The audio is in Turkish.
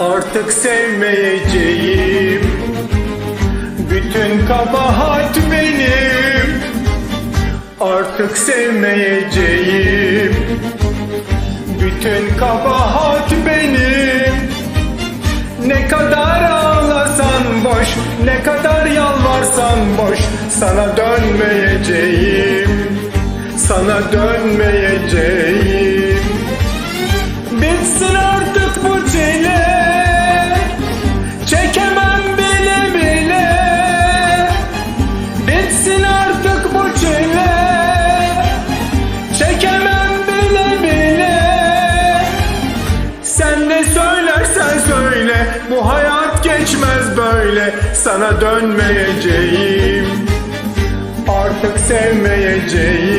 Artık sevmeyeceğim. Bütün kabahat benim. Artık sevmeyeceğim. Bütün kabahat benim. Ne kadar ağlasan boş Ne kadar yalvarsan boş Sana dönmeyeceğim. Sana dönmeyeceğim. Bitsin artık bu çile Bitsin artık bu çile. Çekemem bile bile. Sen ne söylersen söyle Bu hayat geçmez böyle. Sana dönmeyeceğim Artık sevmeyeceğim